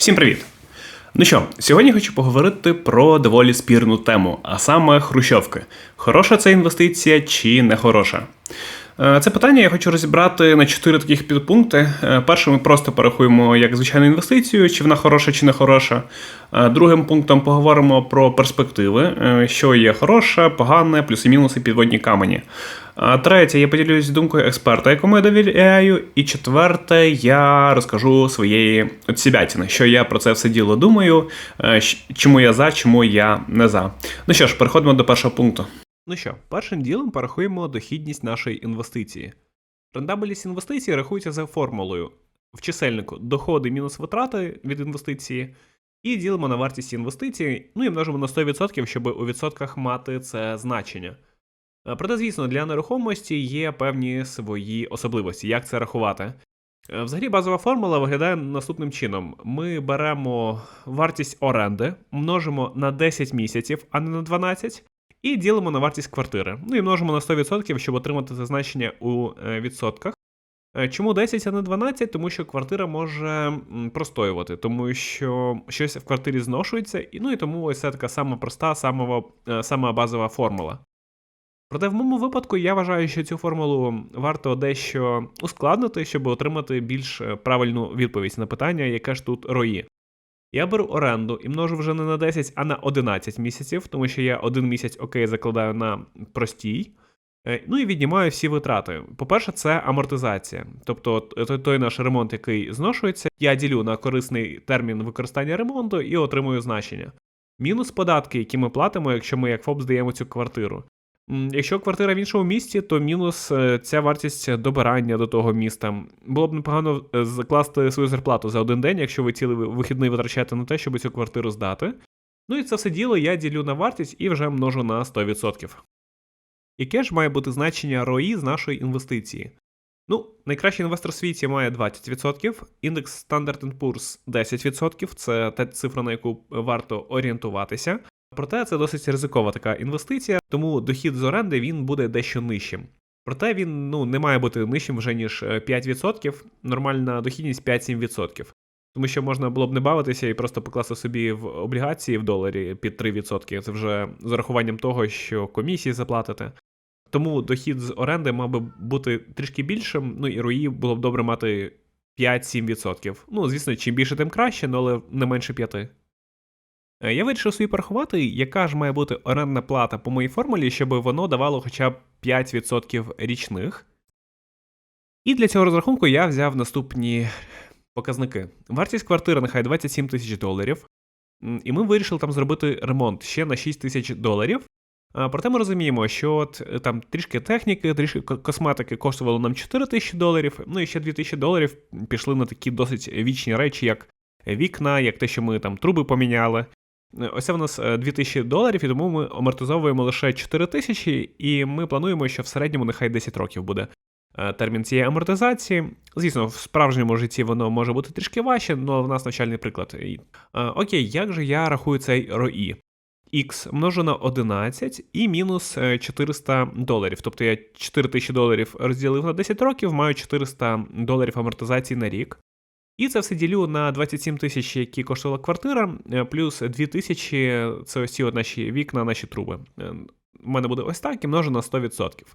Всім привіт! Ну що, сьогодні хочу поговорити про доволі спірну тему, а саме хрущовки. Хороша це інвестиція чи не хороша? Е, Це питання я хочу розібрати на чотири таких підпункти. Е, Перше, ми просто порахуємо як звичайну інвестицію, чи вона хороша, чи не хороша. Е, Другим пунктом поговоримо про перспективи, що є хороше, погане, плюси-мінуси, підводні камені. Третє, я поділюсь думкою експерта, якому я довіряю. І четверте, я розкажу своєї отсібятіни, що я про це все діло думаю, чому я за, чому я не за. Ну що ж, переходимо до першого пункту. Ну що, першим ділом порахуємо дохідність нашої інвестиції. Рентабельність інвестиції рахується за формулою в чисельнику доходи мінус витрати від інвестиції, і ділимо на вартість інвестиції, ну і множимо на 100%, щоб у відсотках мати це значення. Е, Проте, звісно, для нерухомості є певні свої особливості, як це рахувати. Е, Взагалі, базова формула виглядає наступним чином: ми беремо вартість оренди, множимо на 10 місяців, а не на 12, і ділимо на вартість квартири. Ну і множимо на 100%, щоб отримати це значення у е, відсотках. Е, Чому 10, а не 12? Тому що квартира може простоювати, тому що щось в квартирі зношується, і ну і тому ось це така сама проста, сама, сама базова формула. Проте в моєму випадку я вважаю, що цю формулу варто дещо ускладнити, щоб отримати більш е, правильну відповідь на питання, яке ж тут рої. Я беру оренду і множу вже не на 10, а на 11 місяців, тому що я один місяць окей закладаю на простій. Е, Ну і віднімаю всі витрати. По-перше, це амортизація. Тобто той, той наш ремонт, який зношується, я ділю на корисний термін використання ремонту і отримую значення. Мінус податки, які ми платимо, якщо ми як ФОП здаємо цю квартиру. Якщо квартира в іншому місті, то мінус е, ця вартість добирання до того міста. Було б непогано е, закласти свою зарплату за один день, якщо ви цілий вихідний витрачаєте на те, щоб цю квартиру здати. Ну і це все діло я ділю на вартість і вже множу на 100%. Яке ж має бути значення ROI з нашої інвестиції? Ну, найкращий інвестор в світі має 20%, індекс Standard Poor's 10%, це та цифра, на яку варто орієнтуватися. Проте це досить ризикова така інвестиція, тому дохід з оренди він буде дещо нижчим. Проте він ну, не має бути нижчим вже ніж е, 5%, нормальна дохідність 5-7%. Тому що можна було б не бавитися і просто покласти собі в облігації в доларі під 3%. Це вже з урахуванням того, що комісії заплатите. Тому дохід з оренди мав би бути трішки більшим, ну і руї було б добре мати 5-7%. Ну, звісно, чим більше, тим краще, ну, але не менше 5%. Е, Я вирішив собі порахувати, яка ж має бути орендна плата по моїй формулі, щоб воно давало хоча б 5% річних. І для цього розрахунку я взяв наступні показники. Вартість квартири нехай 27 тисяч доларів. І ми вирішили там зробити ремонт ще на 6 тисяч доларів. Проте ми розуміємо, що от е, там трішки техніки, трішки косметики коштувало нам 4 тисячі доларів, ну і ще 2 тисячі доларів пішли на такі досить вічні речі, як вікна, як те, що ми там труби поміняли. Е, Ось це в нас е, 2000 доларів, і тому ми амортизовуємо лише 4 тисячі, і ми плануємо, що в середньому нехай 10 років буде е, термін цієї амортизації. Звісно, в справжньому житті воно може бути трішки важче, але в нас навчальний приклад. Е, Окей, як же я рахую цей ROI? X множу на 11 і мінус е, 400 доларів. Тобто я 4 тисячі доларів розділив на 10 років, маю 400 доларів амортизації на рік. І це все ділю на 27 тисяч, які коштувала квартира, е, плюс 2 тисячі це ось ці наші вікна, наші труби. Е, У мене буде ось так і множу на 100%.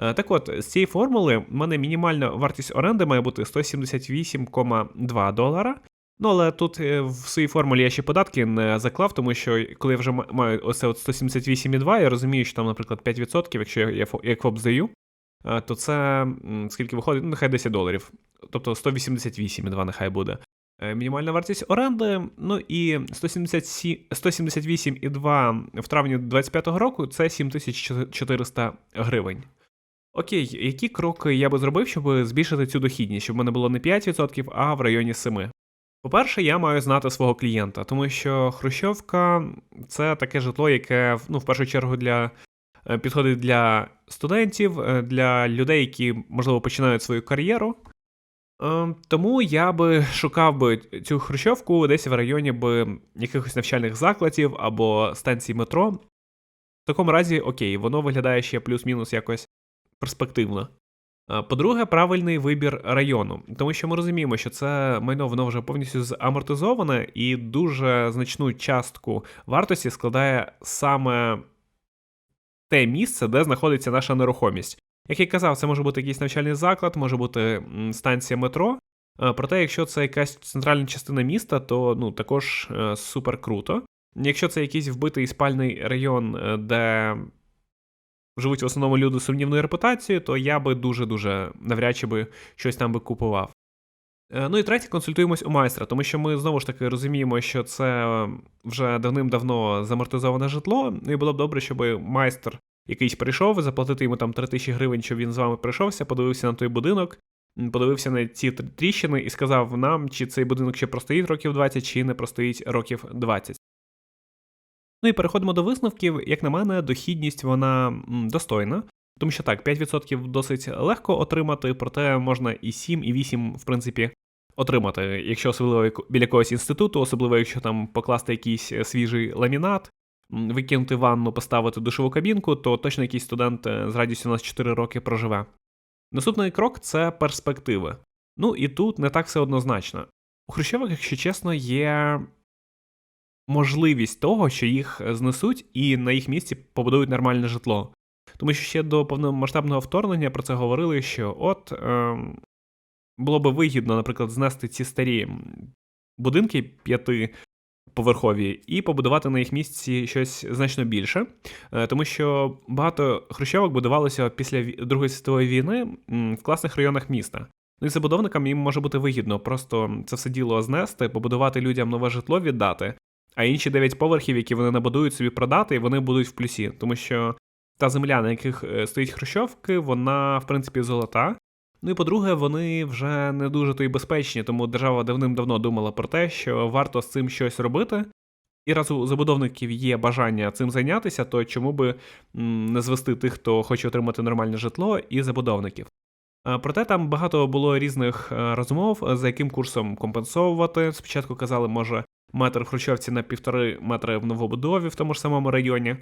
Е, Так от, з цієї формули в мене мінімальна вартість оренди має бути 178,2 долара. Ну, але тут е, в своїй формулі я ще податки не заклав, тому що коли я вже маю оце от 178,2, я розумію, що там, наприклад, 5%, якщо я ФОП здаю, е, то це скільки виходить? Ну, нехай 10 доларів. Тобто 188,2 нехай буде. Е, Мінімальна вартість оренди, ну і 178,2 в травні 2025 року це 7400 гривень. Окей, які кроки я би зробив, щоб збільшити цю дохідність, щоб в мене було не 5%, а в районі 7%? По-перше, я маю знати свого клієнта, тому що Хрущовка це таке житло, яке ну, в першу чергу для, е, підходить для студентів, е, для людей, які, можливо, починають свою кар'єру. Е, Тому я би шукав би цю хрущовку десь в районі би якихось навчальних закладів або станцій метро. В такому разі, окей, воно виглядає ще плюс-мінус якось перспективно. Е, По-друге, правильний вибір району, тому що ми розуміємо, що це майно воно вже повністю замортизоване, і дуже значну частку вартості складає саме те місце, де знаходиться наша нерухомість. Як я казав, це може бути якийсь навчальний заклад, може бути станція метро. Е, Проте, якщо це якась центральна частина міста, то ну також е, супер круто. Якщо це якийсь вбитий спальний район, е, де живуть в основному люди з сумнівною репутацією, то я би дуже-дуже навряд чи би щось там би купував. Ну і третє, консультуємось у майстра, тому що ми знову ж таки розуміємо, що це вже давним-давно замортизоване житло. Ну і було б добре, щоб майстер якийсь прийшов, заплатити йому там 3 тисячі гривень, щоб він з вами прийшовся, подивився на той будинок, подивився на ці тріщини і сказав нам, чи цей будинок ще простоїть років 20, чи не простоїть років 20. Ну і переходимо до висновків. Як на мене, дохідність вона достойна. Тому що так, 5% досить легко отримати, проте можна і 7, і 8, в принципі, отримати, якщо особливо біля якогось інституту, особливо якщо там покласти якийсь е, свіжий ламінат, викинути ванну, поставити душову кабінку, то точно якийсь студент е, з радістю у нас 4 роки проживе. Наступний крок це перспективи. Ну і тут не так все однозначно. У Хрущових, якщо чесно, є можливість того, що їх знесуть і на їх місці побудують нормальне житло. Тому що ще до повномасштабного вторгнення про це говорили, що от е, було би вигідно, наприклад, знести ці старі будинки п'ятиповерхові і побудувати на їх місці щось значно більше. Е, тому що багато хрущовок будувалося після Другої світової війни в класних районах міста. Ну і забудовникам їм може бути вигідно просто це все діло знести, побудувати людям нове житло віддати, а інші 9 поверхів, які вони набудують собі продати, і вони будуть в плюсі, тому що та земля, на яких е, стоїть хрущовки, вона, в принципі, золота. Ну і по-друге, вони вже не дуже то й безпечні, тому держава давним-давно думала про те, що варто з цим щось робити. І раз у забудовників є бажання цим зайнятися, то чому би не звести тих, хто хоче отримати нормальне житло, і забудовників. Проте там багато було різних е, розмов, е, за яким курсом компенсовувати. Спочатку казали, може, метр в Хрущовці на півтори метри в новобудові в тому ж самому районі.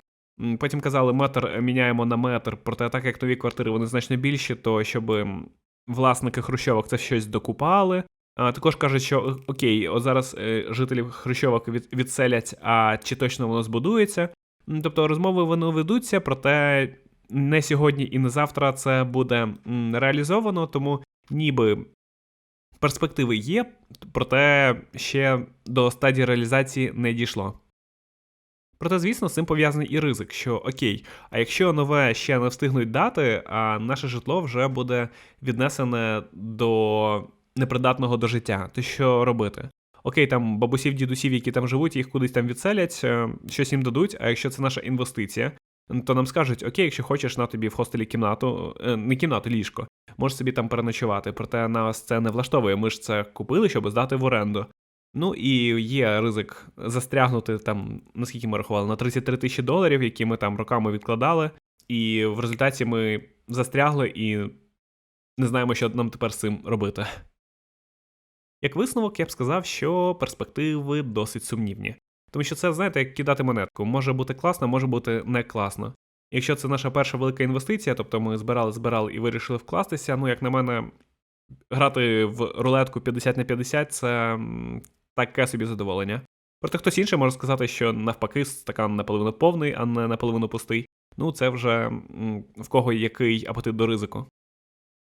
Потім казали, метр міняємо на метр, проте так як нові квартири вони значно більші, то щоб власники хрущовок це щось докупали. А також кажуть, що окей, от зараз е, жителів хрущовок від, відселять, а чи точно воно збудується. Тобто розмови вони ведуться, проте не сьогодні і не завтра це буде реалізовано, тому ніби перспективи є, проте ще до стадії реалізації не дійшло. Проте, звісно, з цим пов'язаний і ризик, що окей, а якщо нове ще не встигнуть дати, а наше житло вже буде віднесене до непридатного до життя, то що робити? Окей, там бабусів, дідусів, які там живуть, їх кудись там відселять, е, щось їм дадуть, а якщо це наша інвестиція, то нам скажуть: окей, якщо хочеш на тобі в хостелі кімнату, е, не кімнату, ліжко, можеш собі там переночувати. Проте нас це не влаштовує. Ми ж це купили, щоб здати в оренду. Ну і є ризик застрягнути там, наскільки ми рахували, на 33 тисячі доларів, які ми там роками відкладали, і в результаті ми застрягли і не знаємо, що нам тепер з цим робити. Як висновок, я б сказав, що перспективи досить сумнівні. Тому що це, знаєте, як кидати монетку. Може бути класно, може бути не класно. Якщо це наша перша велика інвестиція, тобто ми збирали, збирали і вирішили вкластися, ну, як на мене, грати в рулетку 50 на 50 це таке собі задоволення. Проте хтось інший може сказати, що навпаки стакан наполовину повний, а не наполовину пустий. Ну, це вже в кого який апетит до ризику.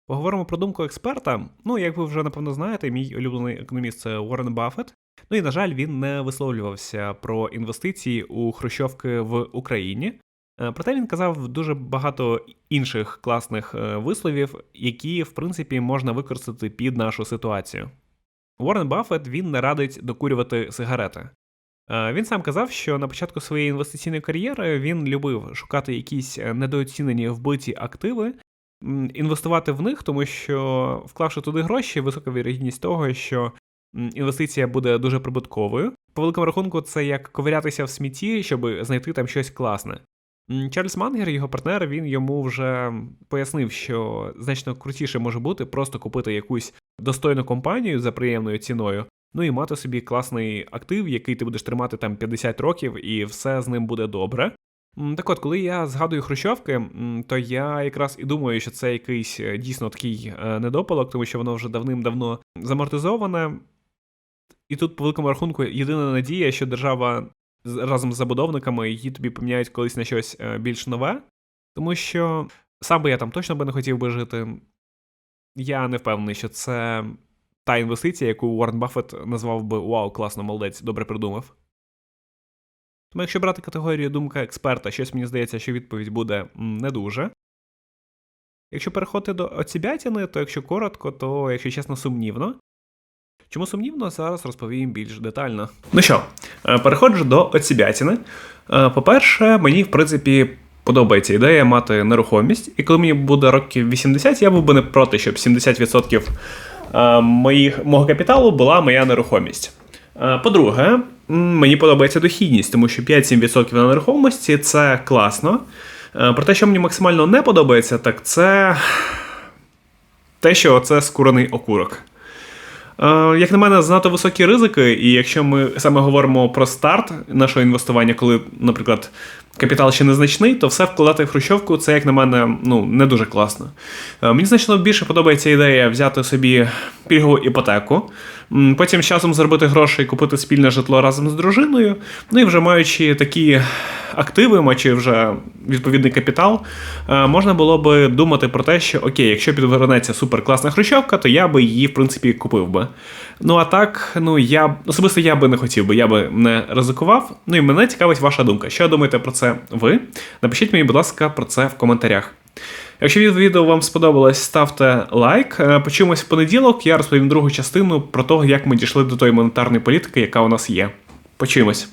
Поговоримо про думку експерта. Ну, як ви вже напевно знаєте, мій улюблений економіст це Уоррен Баффет. Ну і на жаль, він не висловлювався про інвестиції у хрущовки в Україні. Е, Проте він казав дуже багато інших класних е, висловів, які, в принципі, можна використати під нашу ситуацію. Уоррен Баффет він не радить докурювати сигарети. Е, Він сам казав, що на початку своєї інвестиційної кар'єри він любив шукати якісь е, недооцінені вбиті активи, інвестувати в них, тому що, вклавши туди гроші, висока вірогідність того, що інвестиція буде дуже прибутковою. По великому рахунку, це як ковирятися в смітті, щоб знайти там щось класне. Чарльз Мангер, його партнер, він йому вже пояснив, що значно крутіше може бути просто купити якусь достойну компанію за приємною ціною, ну і мати собі класний актив, який ти будеш тримати там 50 років, і все з ним буде добре. Так от, коли я згадую хрущовки, то я якраз і думаю, що це якийсь е, дійсно такий е, недопалок, тому що воно вже давним-давно замортизоване. І тут, по великому рахунку, єдина надія, що держава разом з забудовниками її тобі поміняють колись на щось е, більш нове. Тому що сам би я там точно би не хотів би жити. Я не впевнений, що це та інвестиція, яку Уоррен Баффет назвав би Вау, класно, молодець, добре придумав. Тому якщо брати категорію думка експерта, щось мені здається, що відповідь буде не дуже. Якщо переходити до оцібятіни, то якщо коротко, то, якщо чесно, сумнівно. Чому сумнівно, зараз розповім більш детально. Ну що, е, переходжу до оцібятіни. Е, По-перше, мені, в принципі, подобається ідея мати нерухомість, і коли мені буде років 80, я був би не проти, щоб 70% е, моїх, мого капіталу була моя нерухомість. Е, По-друге, мені подобається дохідність, тому що 5-7% на нерухомості це класно. Е, Про те, що мені максимально не подобається, так це те, що це скурений окурок. Е, Як на мене, занадто високі ризики, і якщо ми саме говоримо про старт нашого інвестування, коли, наприклад, капітал ще незначний, то все вкладати в хрущовку це, як на мене, ну, не дуже класно. Е, Мені значно більше подобається ідея взяти собі пільгову іпотеку, потім з часом заробити гроші і купити спільне житло разом з дружиною. Ну і вже маючи такі активи, маючи вже відповідний капітал, е, можна було би думати про те, що окей, якщо підвернеться суперкласна хрущовка, то я би її, в принципі, купив би. Ну а так, ну я особисто я би не хотів би, я би не ризикував. Ну і мене цікавить ваша думка. Що думаєте про це ви? Напишіть мені, будь ласка, про це в коментарях. Якщо від- відео вам сподобалось, ставте лайк. Е, Почуємось в понеділок. Я розповім другу частину про те, як ми дійшли до тої монетарної політики, яка у нас є. Почуємось.